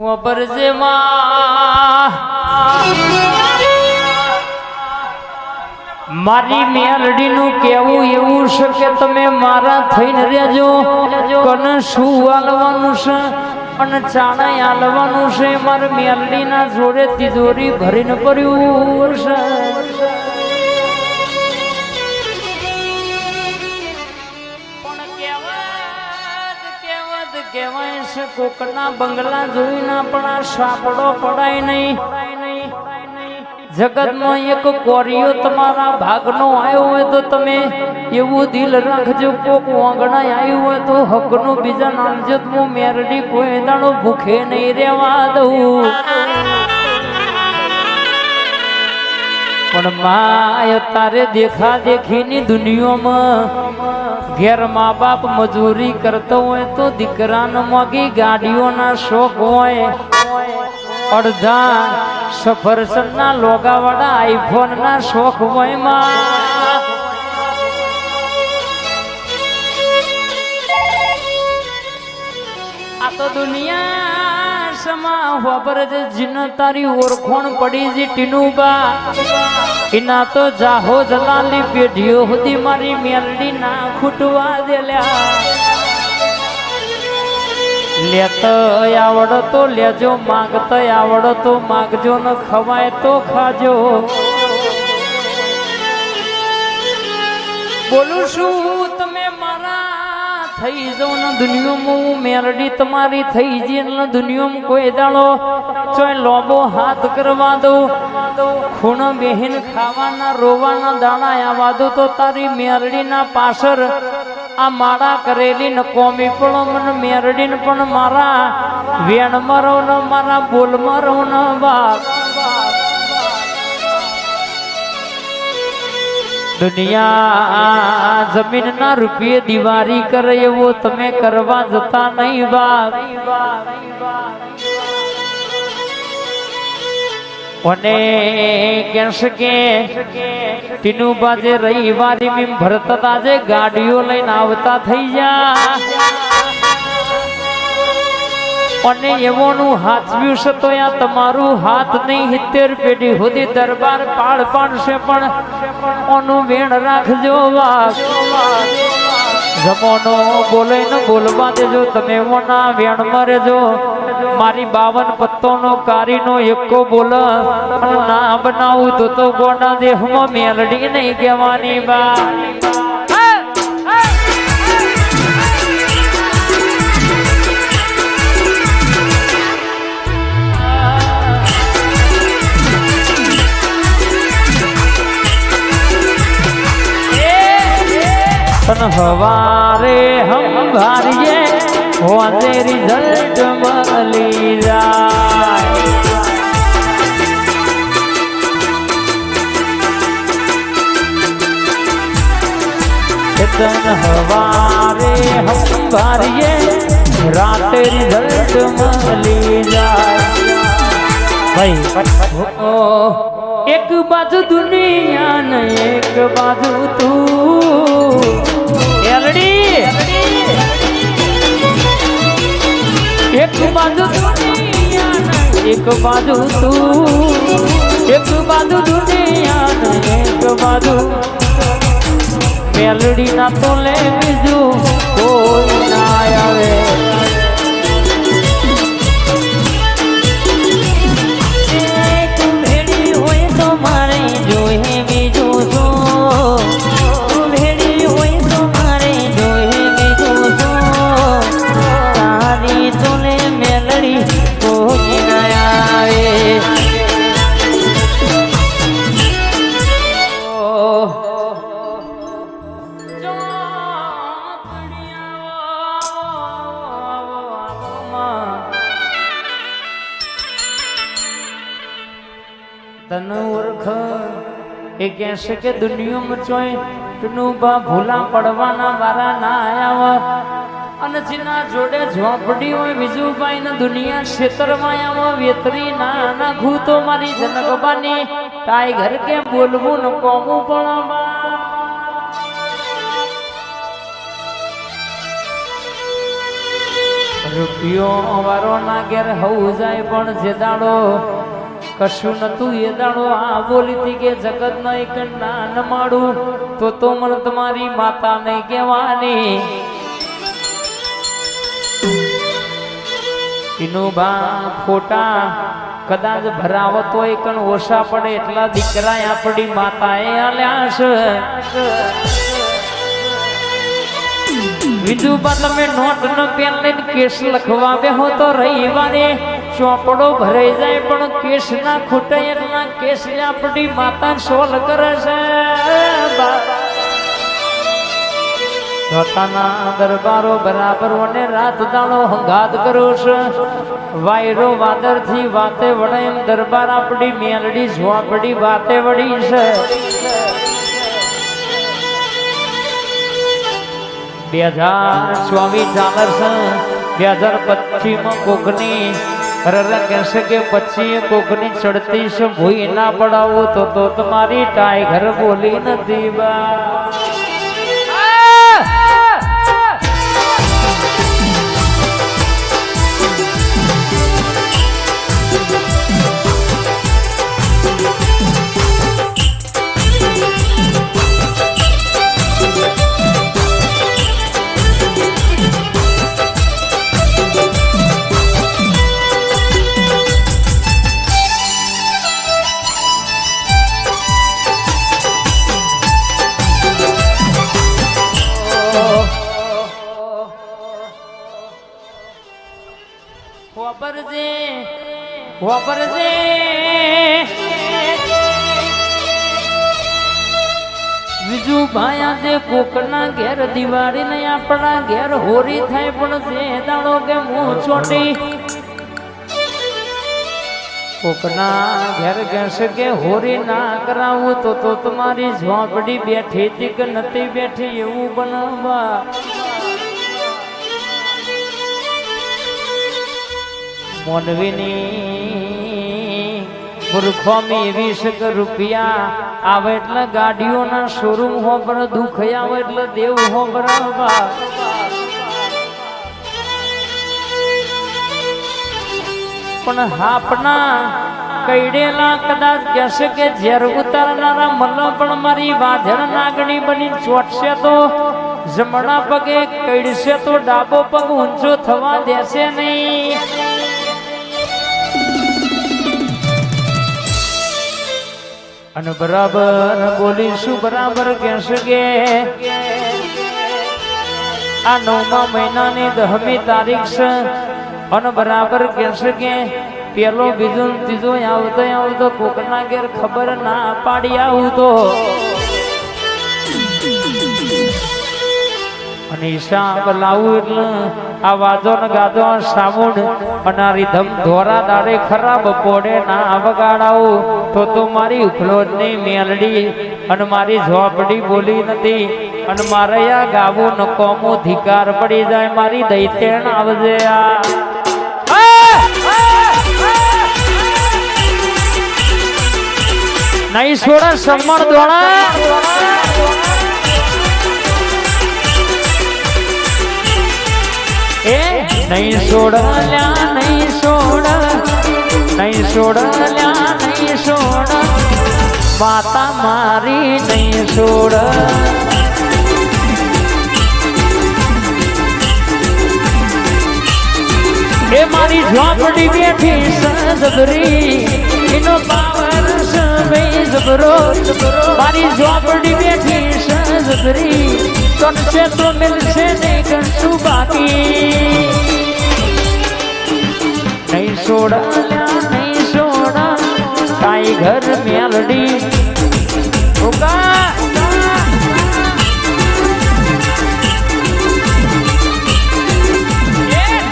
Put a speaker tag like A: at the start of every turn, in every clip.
A: વપરજે મારી મેલડીનું કેવું એવું છે કે તમે મારા થઈને રહેજો. કને શું હાલવાનું છે? અને ચાણા હાલવાનું છે? મારે મેલડીના જોડે તિજોરી ભરીને પડ્યું છે. કહેવાય છે, કોકના બંગલા જોઈને પણ આ સાપડો પડાય નહીં. જગતમાં એક કોરિયો તમારા ભાગનો આવ્યો હોય તો તમે એવું દિલ રાખજો, કોક વાંગણા આવ્યું હોય તો હકનું બીજા નામજો હું મેરડી કોઈ દાણો ભૂખે નહીં રહેવા દઉં. પણ માય તારે દેખા દેખીની દુનિયામાં ઘેર મા બાપ મજૂરી કરતો હોય તો દીકરાને મોગી ગાડીઓના શોખ હોય. અડધા સફરસનના લોગાવાળા આઈફોનના શોખ હોયમાં. આ તો દુનિયા સમા ખબર જ જીન તારી ઓળખોણ પડી જી ટીનુબા. એના તો જાહો જલાલી પેઢીઓ સુધી મારી મેલડી ના ખૂટવા દેલ્યા. લેતો આવડતો લેજો, માગતો આવડતો, માગજો ન ખવાય તો ખાજો. બોલું મારા થઈ જાઓ ને દુનિયામાં હું મેરડી તમારી થઈ જઈ ને દુનિયામાં કોઈ દાડો ચોય લોબો હાથ કરવા દઉં. ખૂણ બેહીન ખાવાના, રોવાના દાણા આવવા દો તો તારી મેરડીના પાછળ આ માળા કરેલી ને કોમી પણ મને મેરડી પણ મારા વેણ મરો ને મારા બોલ મરો ને બાપ. દુનિયા જમીન ના રૂપિયે દિવાળી કરે એવો તમે કરવા જતા નહીં બાપ. કે ટીનુ બાજે રવિવારી ભરતતા ભરત આજે ગાડીઓ લઈને આવતા થઈ જા. અને એવોનું હાચવ્યું છે તો આ તમારું હાથ નહીં, હિત્તેર પેઢી સુધી દરબાર પાળ પાડશે પણ ઓનું વેણ રાખજો વાસ. જમોનો બોલે ને બોલવા દેજો, તમે ઓના વેણ મરેજો મારી બાવન પત્તોનો કારીનો એકો બોલ ના બનાવું તો તો ગોડા દેહમાં મેલડી નહીં કહેવાની બા પણ હવારે હમ ભારીએ હોજે રિઝલ્ટ મળી જાય તન હવારે હમ ભારીએ રાતે રિઝલ્ટ મળી જાય ભાઈ ઓ એક બાજુ દુનિયા ને એક બાજુ તું એલડી એક બાજુ એક બાજુ તું. એક બાજુ દુનિયા એક બાજુ મેલડી ના તો લે બીજું કોઈ ના આવે. એ કહેશે કે દુનિયામાં ચોય તું બા ભૂલા પડવાના વારા ના આયા. અને જેના જોડે ઝોપડી હોય વિજુભાઈ ને દુનિયા ક્ષેત્રમાં આવો, વેતરી ના નાખું તો મારી જનકબાની. ટાઈગર કે બોલવું ન કોમું પણ રૂપિયો વારો ના ઘેર હવું જાય પણ જે દાડો કશું નતું એ દાડો આ બોલીતી કે જગત નો એક નાન માડું તો તો મને તમારી માતા ને કહેવાની બા ફોટા કદાચ ભરાવત હોય કણ ઓછા પડે એટલા દીકરા આપણી માતાએ આલ્યા છે. પણ તમે નોટ નો પેન લઈને કેસ લખવા બેહો તો રવિવારે ચોપડો ભરાઈ જાય, પણ કેસ ના ખૂટે એટલા કેસ આપણી માતા સોલ કરે છે. પોતાના દરબારો બરાબર અને રાત દાણો હંગાત કરો છે. વાયરો વાદરથી વાતે વડે એમ દરબાર આપણી મેલડી ઝોપડી વાતે વળી છે. બે હજાર સ્વામી ચાલે છે. બે હજાર પચીસમાં કોકની કહેશે કે પછી કોકની ચડતી ભૂઈ ના પડાવો તો તો તમારી ટાઈગર બોલી નથી બા વાપરજે. વાપરજે. બીજું ભાયા છે કોકના ઘેર દિવાળી ને આપણા ઘેર હોરી થાય પણ છે દાડો કે મું ચોટી. કોકના ઘેર કહેશે કે હોરી ના કરાવું તો તો તમારી ઝોપડી બેઠી તીક નથી બેઠી એવું બનાવવા. મોનવીની મૂર્ખોમી વીસ કે રૂપિયા આવે એટલે ગાડીઓના શોરૂમ હો પર દુઃખ આવે એટલે દેવ હો બરાબર. પણ હાપના કઈડેલા કદાચ કહેશે કે ઝેર ઉતારનારા મલ્લ પણ મારી વાધણ નાગણી બની ચોટશે તો જમણા પગે કઈડશે તો ડાબો પગ ઊંચો થવા દેશે નહીં. અને બરાબર બોલીશું, બરાબર કહેશે કે આ નવમા મહિનાની દહમી તારીખ છે. અને બરાબર કહેશે કે પેલો બીજો ત્રીજો આવતો આવતો, કોકના ઘેર ખબર ના પાડી આવું તો. અને હિસાબ લાવું એટલે આ વાજો ને ગાજો સામુંડ અને આ રીધમ ધોરા દાડે ખરાબ પોડે ના વગાડાવું. તો તો મારી ઉખલોજની મેલડી અને મારી ઝોપડી બોલી નથી. અને મારે આ ગાવું ન કોમો ધિકાર પડી જાય. મારી દૈતેણ આવજે આ. નહીં છોડે સમણ દોણા નહીં છોડ નહીં છોડલ્યા નહીં છોડ માતા મારી નહીં છોડ. એ મારી ઝોપડી બેઠી સજબરી એનો પાવર સમય જબરો મારી ઝોપડી બેઠી સજબરી કનસે તો મિલશે ને કશું બાકી. નહીં નહીં છોડા. ટાઈગર મેલડી? ઓકા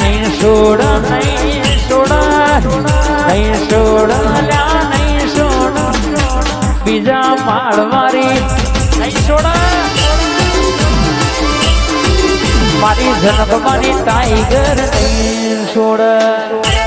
A: નહીં છોડા બીજા માળવારી નહીં મારી જન્મ મારી ટાઈગર નહીં છોડ